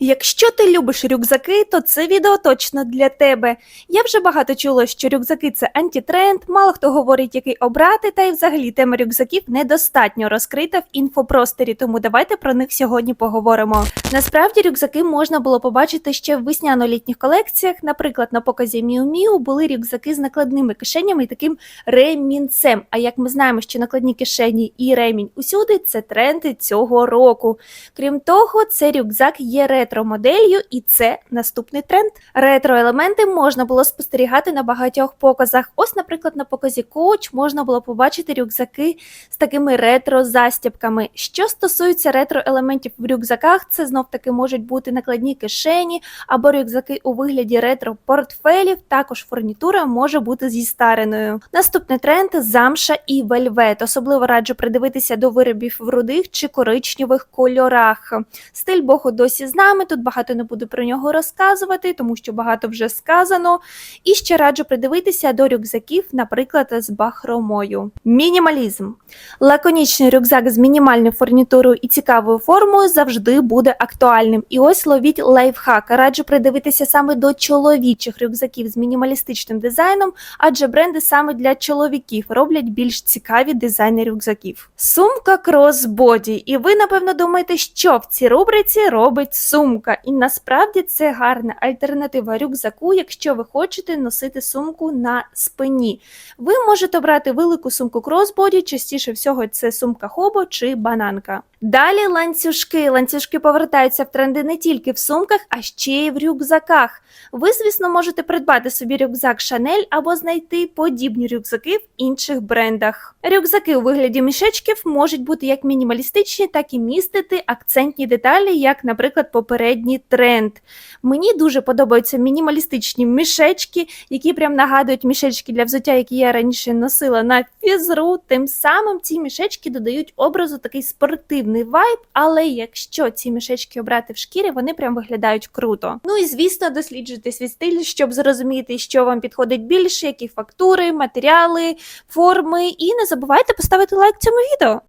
Якщо ти любиш рюкзаки, то це відео точно для тебе. Я вже багато чула, що рюкзаки це антитренд, мало хто говорить, який обрати, та й взагалі тема рюкзаків недостатньо розкрита в інфопросторі, тому давайте про них сьогодні поговоримо. Насправді рюкзаки можна було побачити ще в весняно-літніх колекціях. Наприклад, на показі Miu Miu були рюкзаки з накладними кишенями і таким ремінцем. А як ми знаємо, що накладні кишені і ремінь усюди це тренди цього року. Крім того, цей рюкзак є ретро-моделлю, і це наступний тренд. Ретро-елементи можна було спостерігати на багатьох показах. Ось, наприклад, на показі Coach можна було побачити рюкзаки з такими ретро-застібками. Що стосується ретро-елементів в рюкзаках, це знов таки можуть бути накладні кишені або рюкзаки у вигляді ретро-портфелів. Також фурнітура може бути зі стареною. Наступний тренд замша і вельвет. Особливо раджу придивитися до виробів в рудих чи коричневих кольорах. Стиль Богу досі з нами. Тут багато не буду про нього розказувати, тому що багато вже сказано. І ще раджу придивитися до рюкзаків, наприклад, з бахромою. Мінімалізм. Лаконічний рюкзак з мінімальною фурнітурою і цікавою формою завжди буде актуальним. І ось ловіть лайфхак. Раджу придивитися саме до чоловічих рюкзаків з мінімалістичним дизайном, адже бренди саме для чоловіків роблять більш цікаві дизайни рюкзаків. Сумка кросбоді. І ви, напевно, думаєте, що в цій рубриці робить сумка. І насправді це гарна альтернатива рюкзаку, якщо ви хочете носити сумку на спині. Ви можете брати велику сумку кросбоді, частіше всього це сумка хобо чи бананка. Далі ланцюжки. Ланцюжки повертаються в тренди не тільки в сумках, а ще й в рюкзаках. Ви, звісно, можете придбати собі рюкзак Chanel або знайти подібні рюкзаки в інших брендах. Рюкзаки у вигляді мішечків можуть бути як мінімалістичні, так і містити акцентні деталі, як, наприклад, попередній тренд. Мені дуже подобаються мінімалістичні мішечки, які прям нагадують мішечки для взуття, які я раніше носила на фізру. Тим самим ці мішечки додають образу такий спортивний вайб, але якщо ці мішечки обрати в шкірі, вони прям виглядають круто. Ну і звісно, досліджуйте свій стиль, щоб зрозуміти, що вам підходить більше, які фактури, матеріали, форми. І не забувайте поставити лайк цьому відео.